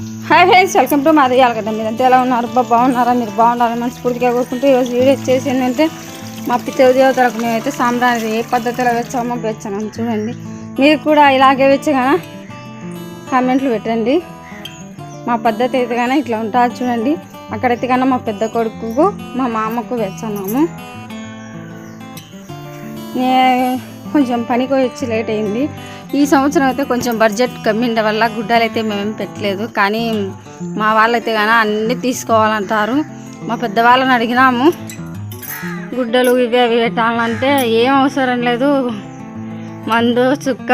Hi friends welcome to మాది కదా మీరు అంతా ఎలా ఉన్నారు? బాగున్నారా? మీరు బాగున్నారా మనస్ఫూర్తిగా కోరుకుంటూ ఈరోజు వీడియో వచ్చేసి ఏంటంటే మా పితృ దేవతలకు మేమైతే సాంబ్రాణి ఏ పద్ధతిలో వచ్చామో వచ్చాము చూడండి. మీరు కూడా ఇలాగే వచ్చగా కామెంట్లు పెట్టండి. మా పద్ధతి అయితే కానీ ఇట్లా ఉంటుంది చూడండి. అక్కడైతే కన్నా మా పెద్ద కొడుకు మా మామకు వెచ్చన్నాము నే కొంచెం పనికి వచ్చి లేట్ అయింది. ఈ సంవత్సరం అయితే కొంచెం బడ్జెట్ కమ్మిండ వల్ల గుడ్డలు అయితే మేమేం పెట్టలేదు. కానీ మా వాళ్ళైతే కానీ అన్నీ తీసుకోవాలంటారు. మా పెద్దవాళ్ళని అడిగినాము. గుడ్డలు ఇవి అవి పెట్టాలంటే ఏం అవసరం లేదు. మందు చుక్క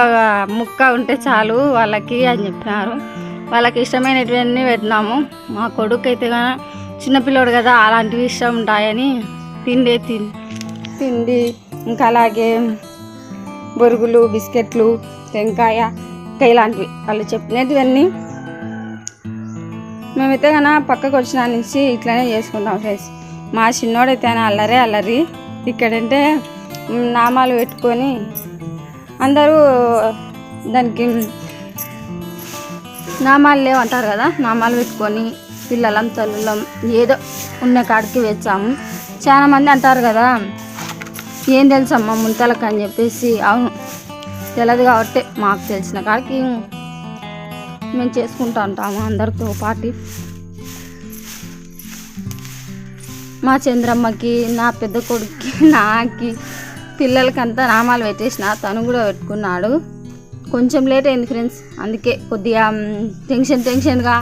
ముక్క ఉంటే చాలు వాళ్ళకి అని చెప్పినారు. వాళ్ళకి ఇష్టమైనటువన్నీ పెట్టినాము. మా కొడుకు అయితే కానీ చిన్నపిల్లోడు కదా అలాంటివి ఇష్టం ఉంటాయని తిండే తిండి ఇంకా అలాగే బొరుగులు బిస్కెట్లు టెంకాయ ఇంకా ఇలాంటివి వాళ్ళు చెప్పినటువన్నీ మేమైతే కన్నా పక్కకు వచ్చిన నుంచి ఇట్లానే చేసుకుంటాం ఫ్రెండ్స్. మా చిన్నోడైతే ఆయన అల్లరే అల్లరి. ఇక్కడంటే నామాలు పెట్టుకొని అందరూ దానికి నామాలు లేవంటారు కదా నామాలు పెట్టుకొని పిల్లలం తల్లులం ఏదో ఉన్న కాడికి వచ్చాము చాలామంది అంటారు కదా ఏం తెలుసమ్మా ముంతలకు అని చెప్పేసి అవును తెలియదు కాబట్టి మాకు తెలిసిన కాడికి మేము చేసుకుంటూ ఉంటాము అందరితో పాటి. మా చంద్రమ్మకి నా పెద్ద కొడుక్కి నాకి పిల్లలకంతా నామాలు పెట్టేసిన తను కూడా పెట్టుకున్నాడు. కొంచెం లేట్ అయింది ఫ్రెండ్స్ అందుకే కొద్దిగా టెన్షన్ టెన్షన్గా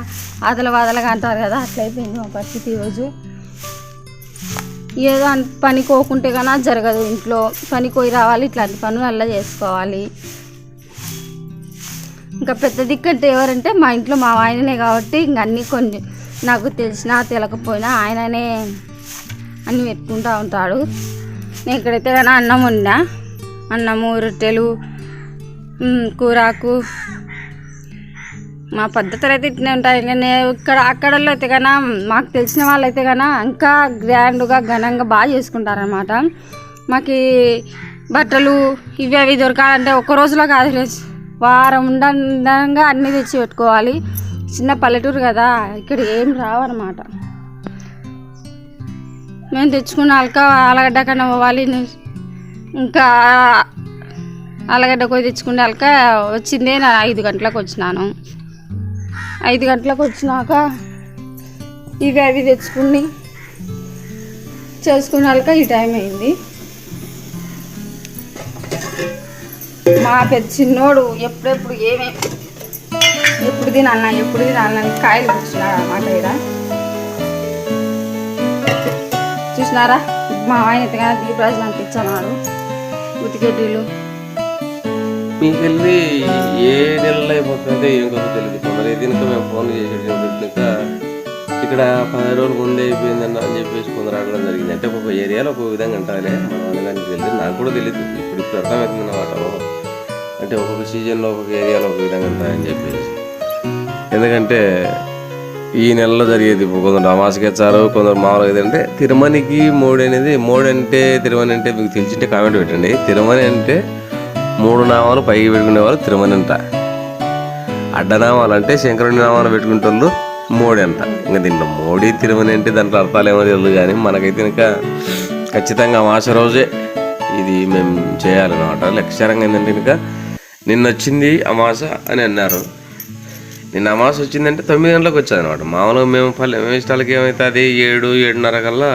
అదల వాదలగా అంటారు కదా అట్లయిపోయింది మా పరిస్థితి ఈరోజు. ఏదో పని కోకుంటే కన్నా జరగదు ఇంట్లో. పని కోయి రావాలి ఇట్లాంటి పనులు అలా చేసుకోవాలి. ఇంకా పెద్ద దిక్కంటే ఎవరంటే మా ఇంట్లో మా ఆయననే కాబట్టి ఇంక అన్నీ కొన్ని నాకు తెలిసినా తెలకపోయినా ఆయననే అన్నీ పెట్టుకుంటూ ఉంటాడు. నేను ఎక్కడైతే కానీ అన్నం వండా అన్నము రొట్టెలు కూరాకు మా పద్ధతులు అయితే ఇట్నే ఉంటాయి. కానీ ఇక్కడ అక్కడల్లో అయితే కన్నా మాకు తెలిసిన వాళ్ళు అయితే కన్నా ఇంకా గ్రాండ్గా ఘనంగా బాగా చేసుకుంటారనమాట మాకు బట్టలు ఇవి అవి దొరకాలంటే ఒక రోజులో కాదు వారం ఉండగా అన్నీ తెచ్చి పెట్టుకోవాలి. చిన్న పల్లెటూరు కదా ఇక్కడ ఏం రావన్నమాట. మేము తెచ్చుకున్న అలక ఆలగడ్డ కన్నా పోవాలి. ఇంకా ఆలగడ్డ పోయి తెచ్చుకునే అలక వచ్చిందే నా ఐదు గంటలకు వచ్చినాను. ఐదు గంటలకు వచ్చినాక ఇవి అవి తెచ్చుకుని చేసుకున్నాక ఈ టైం అయింది. మా పెద్ద చిన్నోడు ఎప్పుడెప్పుడు ఏమేమి ఎప్పుడు తినాలన్నా ఎప్పుడు తినాలని కాయలు కూర్చున్నాడు అన్నమాట ఇక్కడ చూసినారా? మా ఆయన ఎత్తగా దీపరాజు అనిపించన్నాడు ఉతికెడ్డీలు ఏ నెలలో అయిపోతుందంటే ఏం తెలియదు మరి దీనికి మేము ఫోన్ చేసేది పెట్టినాక ఇక్కడ పది రోజులు ముందే అయిపోయిందన్న అని చెప్పేసి కొందరు అడగడం జరిగింది. అంటే ఒక ఏరియాలో ఒక విధంగా అంటారే మనం అనగానికి తెలియదు నాకు కూడా తెలియదు. ఇప్పుడు ఇప్పుడు అర్థమవుతుంది అన్నమాట అంటే ఒక్కొక్క సీజన్లో ఒక్కొక్క ఏరియాలో ఒక విధంగా ఉంటాయని చెప్పేసి. ఎందుకంటే ఈ నెలలో జరిగేది ఇప్పుడు కొందరు అమాసకి వచ్చారు కొందరు మామూలుగా ఏదంటే తిరుమనికి మూడు అనేది మూడు అంటే తిరుమని అంటే మీకు తెలిసింటే కామెంట్ పెట్టండి. తిరుమని అంటే మూడు నామాలు పైకి పెట్టుకునేవారు తిరుమని అంట. అడ్డనామాలు అంటే శంకరుని నామాలు పెట్టుకుంటారు మోడి అంట. ఇంకా దీంట్లో మోడీ తిరుమల అంటే దాంట్లో అర్థాలు ఏమో తెలియదు కానీ మనకైతే ఇంకా ఖచ్చితంగా అమాస రోజే ఇది మేము చేయాలన్నమాట. లక్ష్యంగా ఏంటంటే ఇంకా నిన్న వచ్చింది అమాస అని అన్నారు. నిన్న అమాస వచ్చిందంటే తొమ్మిది గంటలకు వచ్చాది అనమాట మామూలుగా మేము పల్లె ఇష్టాలకి ఏమవుతుంది ఏడు ఏడున్నర కల్లా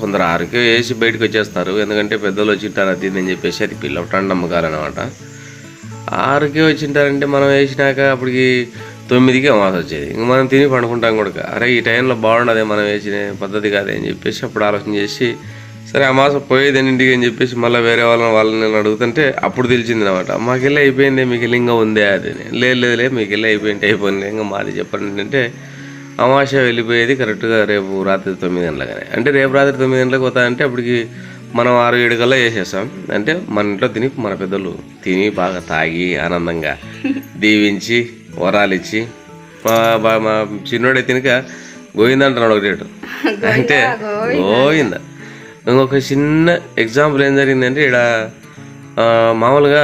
కొందరు ఆరుకే వేసి బయటకు వచ్చేస్తారు. ఎందుకంటే పెద్దలు వచ్చింటారు అది అని చెప్పేసి అది పిల్లవటాన్ని నమ్మకాలన్నమాట ఆరుకే వచ్చింటారంటే మనం వేసినాక అప్పటికి తొమ్మిదికే అమాస వచ్చేది. ఇంక మనం తిని పండుకుంటాం కూడా అరే ఈ టైంలో బాగుండదే మనం వేసిన పద్ధతి కాదే అని చెప్పేసి అప్పుడు ఆలోచన చేసి సరే అమాస పోయేది ఎన్నింటికి అని చెప్పేసి మళ్ళీ వేరే వాళ్ళని వాళ్ళని నేను అడుగుతుంటే అప్పుడు తెలిసింది అనమాట మాకెళ్ళి అయిపోయింది మీకు ఇంకా ఉందే అది లేదు లేదు మీకు వెళ్ళి అయిపోయింది అయిపోయింది. ఇంకా మాది చెప్పండి అంటే అమాస వెళ్ళిపోయేది కరెక్ట్గా రేపు రాత్రి తొమ్మిది గంటలకనే. అంటే రేపు రాత్రి తొమ్మిది గంటలకు పోతా అంటే అప్పటికి మనం ఆరు ఏడు కల్లా చేసేస్తాం అంటే మన ఇంట్లో తిని మన పెద్దలు తిని బాగా తాగి ఆనందంగా దీవించి వరాలు ఇచ్చి మా మా చిన్నోడే తినక గోయిందంటున్నాడు ఒకటి అంటే గోయింద ఇంకొక చిన్న ఎగ్జాంపుల్ ఏం జరిగిందంటే ఇక్కడ మామూలుగా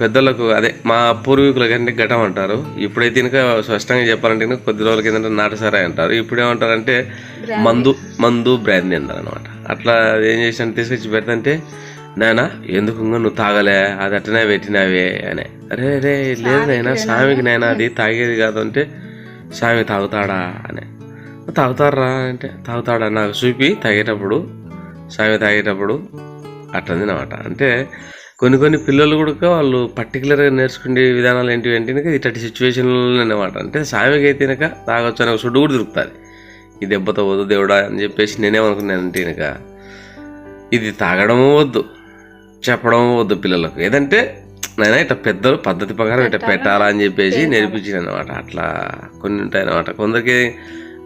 పెద్దలకు అదే మా పూర్వీకుల కంటే ఘటం అంటారు. ఇప్పుడైతే ఇంకా స్పష్టంగా చెప్పాలంటే కొద్ది రోజుల కింద నాటసారా అంటారు. ఇప్పుడు ఏమంటారంటే మందు మందు బ్రాందీ అంటారు అనమాట అట్లా ఏం చేసిన తీసుకొచ్చి పెడతంటే నాయనా ఎందుకు ఇంకా నువ్వు తాగలే? అది అట్టనే పెట్టినావే అని. అరే రే లేదు నాయనా స్వామికి నాయనా అది తాగేది కాదు అంటే స్వామి తాగుతాడా? అని. తాగుతారా అంటే తాగుతాడా? నాకు చూపి తాగేటప్పుడు స్వామి తాగేటప్పుడు అట్లంది అనమాట అంటే కొన్ని కొన్ని పిల్లలు కూడా వాళ్ళు పర్టికులర్గా నేర్చుకునే విధానాలు ఏంటి అంటే ఇట్లాంటి సిచ్యువేషన్లు అనమాట అంటే స్వామికి అయితే తాగొచ్చు అనే సుడ్డు కూడా దొరుకుతుంది. ఈ దెబ్బతో వద్దు దేవుడా అని చెప్పేసి నేనేమనుకున్నానంటే కనుక ఇది తాగడము వద్దు చెప్పడం వద్దు పిల్లలకు. ఏదంటే నేను ఇట్లా పెద్దలు పద్ధతి ప్రకారం ఇట్లా పెట్టాలా? అని చెప్పేసి నేర్పించాను అనమాట అట్లా కొన్ని ఉంటాయి అనమాట కొందరికి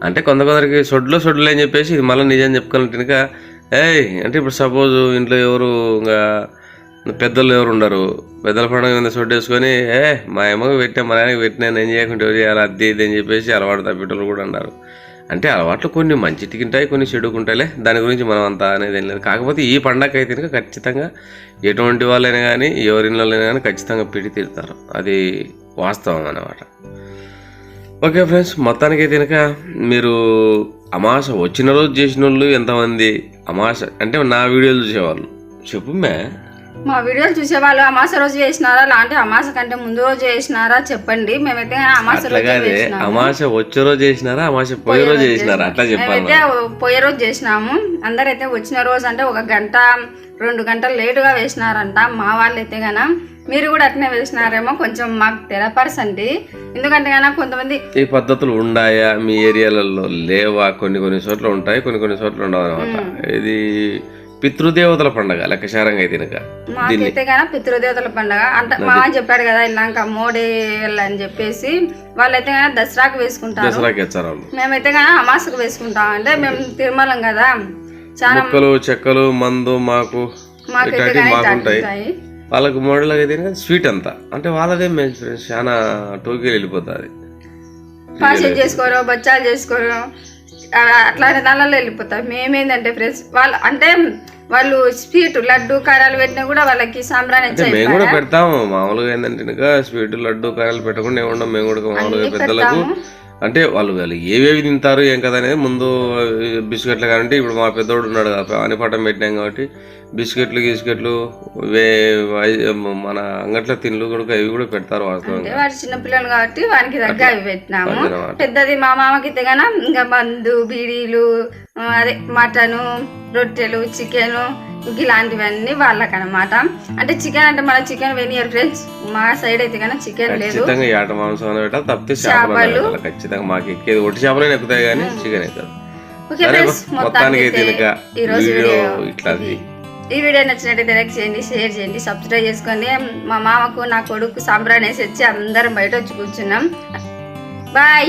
అంటే కొందరు కొందరికి సొడ్లో సొడ్లు అని చెప్పేసి ఇది మళ్ళీ నిజం చెప్పుకోవాలంటే కనుక ఏయ్ అంటే ఇప్పుడు సపోజ్ ఇంట్లో ఎవరు ఇంకా పెద్దలు ఎవరు ఉండరు. పెద్దల పండుగ మీద సొడ్డు వేసుకొని ఏ మా అమ్మకి పెట్టా మా నాయనకి పెట్టినా నేను చేయకుంటే ఎవరు చేయాలి? అది ఇది అని చెప్పేసి అలవాటు తప్పిటోళ్ళు కూడా అన్నారు అంటే అలవాట్లు కొన్ని మంచిటికి ఉంటాయి కొన్ని చెడుకుంటాయిలే దాని గురించి మనం అంత అనేది ఏం లేదు. కాకపోతే ఈ పండగ అయితే కనుక ఖచ్చితంగా ఎటువంటి వాళ్ళైనా కానీ ఎవరిళ్ళైనా కానీ ఖచ్చితంగా పిడి తీరుతారు. అది వాస్తవం అన్నమాట. ఓకే ఫ్రెండ్స్ మొత్తానికి అయితే కనుక మీరు అమాస వచ్చిన రోజు చేసిన వాళ్ళు ఎంతమంది? అమాస అంటే నా వీడియోలు చూసేవాళ్ళు. చెప్పు మే వీడియోలు చూసేవాళ్ళు అమాస రోజు వేసినారా లాంటి అమాస కంటే ముందు రోజు వేసినారా చెప్పండి. మేమైతే అమాస రోజు వచ్చే రోజు చేసినారా? అమాస పోయే రోజు చేసినారా? అట్లా చెప్పాలి పోయే రోజు చేసినాము. అందరైతే వచ్చిన రోజు అంటే ఒక గంట రెండు గంటలు లేటుగా వేసినారంట. మా వాళ్ళు అయితే గన మీరు కూడా అట్నే వేసినారేమో కొంచెం మాకు తెలపరచండి. ఎందుకంటే గన కొంతమంది ఈ పద్ధతులు ఉన్నాయా మీ ఏరియాలలో లేవా? కొన్ని కొన్ని చోట్ల ఉంటాయి కొన్ని కొన్ని చోట్ల ఉండవు అనమాట ఇది పితృదేవతల పండగ లెక్కశారంగా అయితే మాకైతే గన పితృదేవతల పండగ. అంటే మా చెప్పాడు కదా ఇలాంక మోడీ అని చెప్పేసి. వాళ్ళైతే గన దసరాకు వేసుకుంటారు. దసరాకి వాళ్ళు మేమైతే గన అమాసకు వేసుకుంటాం. అంటే మేము తిరుమలం కదా. చాలా చెక్కలు మందు మాకు మాకైతే ఇట్లాంటివి గన మాకు ఉంటాయి ఉంటాయి వాళ్ళకి మోడల్ అయితే స్వీట్ అంతా. అంటే వాళ్ళదే ఫ్రెండ్స్. చాలా టోకీలు వెళ్ళిపోతుంది. పాషెట్ చేసుకోరు బచ్చాలు చేసుకోరు. ఆ, అట్లాంటి దానిలో వెళ్ళిపోతారు. మేమేందంటే ఫ్రెండ్స్ వాళ్ళు అంటే వాళ్ళు స్వీట్ లడ్డు కారాలు పెట్టినా కూడా వాళ్ళకి సాంబ్రాణి మేము కూడా పెడతాము. మామూలుగా ఏంటంటే స్వీట్ లడ్డు కాయలు పెట్టకుండా ఏమి ఉండం మేము కూడా మామూలుగా పెద్దలకు అంటే వాళ్ళు వాళ్ళు ఏవేవి తింటారు ఏం కదా అనేది ముందు బిస్కెట్లు కానీ ఇప్పుడు మా పెద్దోడు ఉన్నాడు పట్టం పెట్టినాం కాబట్టి బిస్కెట్లు గిస్కెట్లు వే మన అంగట్ల తిండ్లు కూడా ఇవి కూడా పెడతారు వాస్తవంగా వాడు చిన్న పిల్లలు కాబట్టి వానికి తగ్గ అవి పెట్టినాము. పెద్దది మా మామకి తెగన ఇంకా మందు బీడీలు అదే మటను రొట్టెలు చికెన్ ఇలాంటివన్నీ వాళ్ళకనమాట అంటే చికెన్ అంటే మన చికెన్ వెనియర్ ఫ్రెండ్స్ మా సైడ్ అయితే కన్నా చికెన్ లేదు. ఆట మాంసం తప్పితే చేపలు ఖచ్చితంగా మాకు ఎక్కేది ఒట్టి చేపలైనా ఎక్కుతాయి కానీ చికెన్ ఓకే ఫ్రెండ్స్ మొత్తానికి ఈ రోజు వీడియో ఈ వీడియో నచ్చినట్టయితే లైక్ చేయండి షేర్ చేయండి సబ్స్క్రైబ్ చేసుకోండి మా మామకు నా కొడుకు సాంబ్రాన్ వేసి వచ్చి అందరం బయట వచ్చి కూర్చున్నాం. బాయ్.